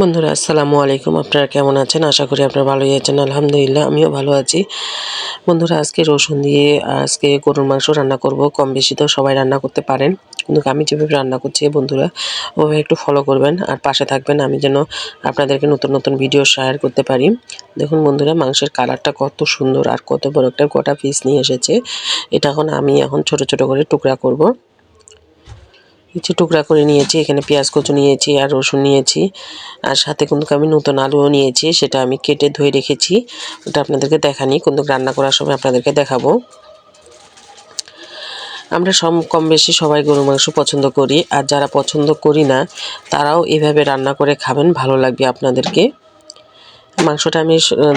বন্ধুরা, আসসালামু আলাইকুম। আপনারা কেমন আছেন? আশা করি আপনারা ভালোই আছেন। আলহামদুলিল্লাহ, আমিও ভালো আছি। বন্ধুরা, আজকে রসুন দিয়ে, আজকে গরুর মাংস রান্না করব। কম বেশি তো সবাই রান্না করতে পারেন। কিন্তু আমি যেভাবে রান্না করছি, বন্ধুরা, ওভাবে একটু ফলো করবেন। আর পাশে থাকবেন, আমি যেন আপনাদেরকে নতুন নতুন ভিডিও শেয়ার করতে পারি। দেখুন বন্ধুরা, মাংসের কালারটা কত সুন্দর আর কত বড় একটা গোটা পিস নিয়ে এসেছে। এটা এখন আমি এখন ছোট ছোট করে টুকরা করব। কিছু টুকরা করে নিয়েছি, এখানে পেঁয়াজ কচু নিয়েছি আর রসুন নিয়েছি। আর সাথে কিন্তু আমি নতুন আলুও নিয়েছি, সেটা আমি কেটে ধুয়ে রেখেছি। ওটা আপনাদেরকে দেখানি, কিন্তু রান্না করার সময় আপনাদেরকে দেখাবো। আমরা সব কম বেশি সবাই গরু মাংস পছন্দ করি, আর যারা পছন্দ করি না, তারাও এভাবে রান্না করে খাবেন, ভালো লাগবে আপনাদেরকে। মাংসটা আমি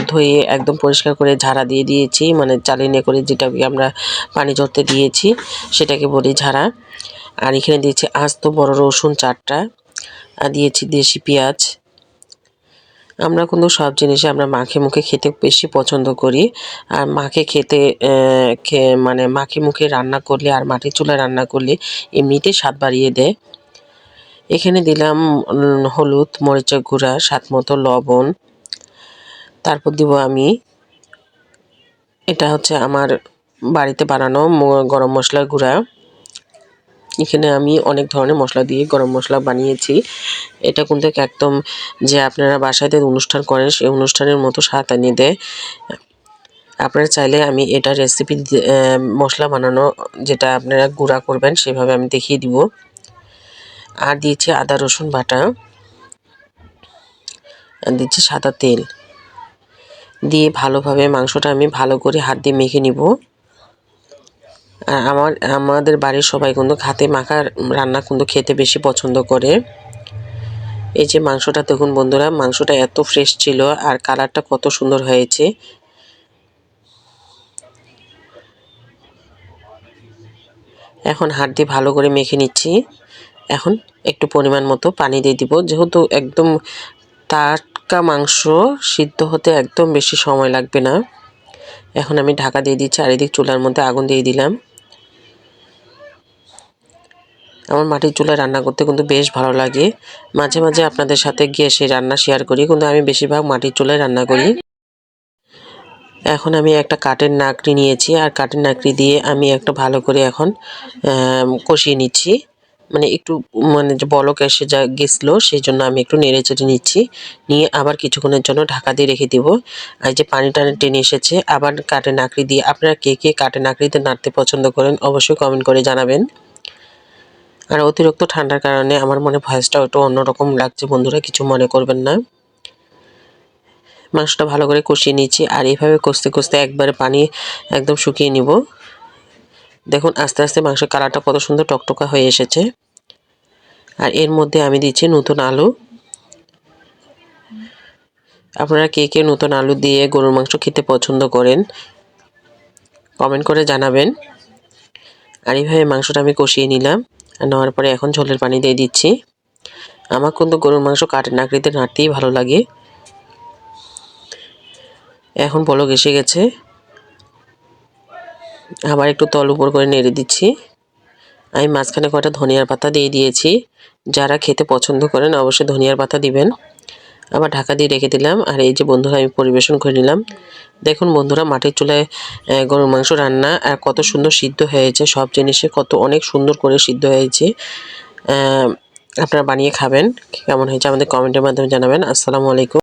ধুয়ে একদম পরিষ্কার করে ঝাড়া দিয়ে দিয়েছি মানে চালিয়ে করে যেটাকে আমরা পানি ঝরতে দিয়েছি, সেটাকে বলি ঝাড়া। আর এখানে দিয়েছি আস্ত বড় রসুন চারটা, আর দিয়েছি দেশি পেঁয়াজ। আমরা কিন্তু সব জিনিসে আমরা মাখে মুখে খেতে বেশি পছন্দ করি। আর মাখে খেতে মানে মাখে মুখে রান্না করলে আর মাটির চুলায় রান্না করলে এমনিতে স্বাদ বাড়িয়ে দেয়। এখানে দিলাম হলুদ, মরিচের গুঁড়া, স্বাদ মতো লবণ। তারপর দিব আমি, এটা হচ্ছে আমার বাড়িতে বানানো গরম মশলার গুঁড়া। এখানে আমি অনেক ধরনের মশলা দিয়ে গরম মশলা বানিয়েছি। এটা কিন্তু একদম যে আপনারা বাসাতে অনুষ্ঠান করেন সেই অনুষ্ঠানের মতো স্বাদ আনিয়ে দেয়। আপনারা চাইলে আমি এটা রেসিপি মশলা বানানো, যেটা আপনারা গুঁড়া করবেন, সেভাবে আমি দেখিয়ে দিব। আর দিয়েছি আদা রসুন বাটা। দিচ্ছি সাদা তেল। দিয়ে ভালোভাবে মাংসটা আমি ভালো করে হাত দিয়ে মেখে নিব। আমার, আমাদের বাড়ির সবাই কিন্তু হাতে মাখা রান্না কিন্তু খেতে বেশি পছন্দ করে। এই যে মাংসটা দেখুন বন্ধুরা, মাংসটা এত ফ্রেশ ছিল আর কালারটা কত সুন্দর হয়েছে। এখন হাত দিয়ে ভালো করে মেখে নিচ্ছি। এখন একটু পরিমাণ মতো পানি দিয়ে দিব, যেহেতু একদম টাটকা মাংস সিদ্ধ হতে একদম বেশি সময় লাগবে না। এখন আমি ঢাকা দিয়ে দিচ্ছি, চারিদিক চুলার মধ্যে আগুন দিয়ে দিলাম। আমার মাটির চুলায় রান্না করতে কিন্তু বেশ ভালো লাগে। মাঝে মাঝে আপনাদের সাথে গিয়ে সেই রান্না শেয়ার করি, কিন্তু আমি বেশিরভাগ মাটির চুলায় রান্না করি। এখন আমি একটা কাঠের নাকড়ি নিয়েছি, আর কাঠের নাকড়ি দিয়ে আমি একটা ভালো করে এখন কষিয়ে নিচ্ছি। মানে একটু মানে যে বলক এসে যা গেছিল, সেই জন্য আমি একটু নেড়ে চেড়ে নিচ্ছি। নিয়ে আবার কিছুক্ষণের জন্য ঢাকা দিয়ে রেখে দেব। আর যে পানি টানি টেনে এসেছে, আবার কাঠের নাকড়ি দিয়ে আপনারা কে কে কাঠের নাকড়িতে নাড়তে পছন্দ করেন, অবশ্যই কমেন্ট করে জানাবেন। আর অতিরিক্ত ঠান্ডার কারণে আমার মনে ভয়েসটা একটু অন্যরকম লাগছে, বন্ধুরা কিছু মনে করবেন না। মাংসটা ভালো করে কষিয়ে নিচ্ছি আর এইভাবে কষতে কষতে একবারে পানি একদম শুকিয়ে নিব। দেখুন, আস্তে আস্তে মাংসের কালারটা কত সুন্দর টকটকা হয়ে এসেছে। আর এর মধ্যে আমি দিচ্ছি নতুন আলু। আপনারা কে কে নতুন আলু দিয়ে গরুর মাংস খেতে পছন্দ করেন, কমেন্ট করে জানাবেন। আর এইভাবে মাংসটা আমি কষিয়ে নিলাম। আর নেওয়ার পরে এখন ঝোলের পানি দিয়ে দিচ্ছি। আমার কিন্তু গরুর মাংস কাটের নাকড়িতে নাড়তেই ভালো লাগে। এখন বলক এসে গেছে। আবার একটু তল উপর করে নেড়ে দিচ্ছি। আমি মাঝখানে কটা ধনিয়ার পাতা দিয়ে দিয়েছি। যারা খেতে পছন্দ করেন অবশ্যই ধনিয়ার পাতা দিবেন। আবার ঢাকা দিয়ে রেখে দিলাম। আর এই যে বন্ধুরা, আমি পরিবেশন করে নিলাম। দেখুন বন্ধুরা, মাটির চুলায় গরুর মাংস রান্না, আর কত সুন্দর সিদ্ধ হয়েছে। সব জিনিসে কত, অনেক সুন্দর করে সিদ্ধ হয়েছে। আপনারা বানিয়ে খাবেন। কেমন হয়েছে আমাদের কমেন্টের মাধ্যমে জানাবেন। আসসালামু আলাইকুম।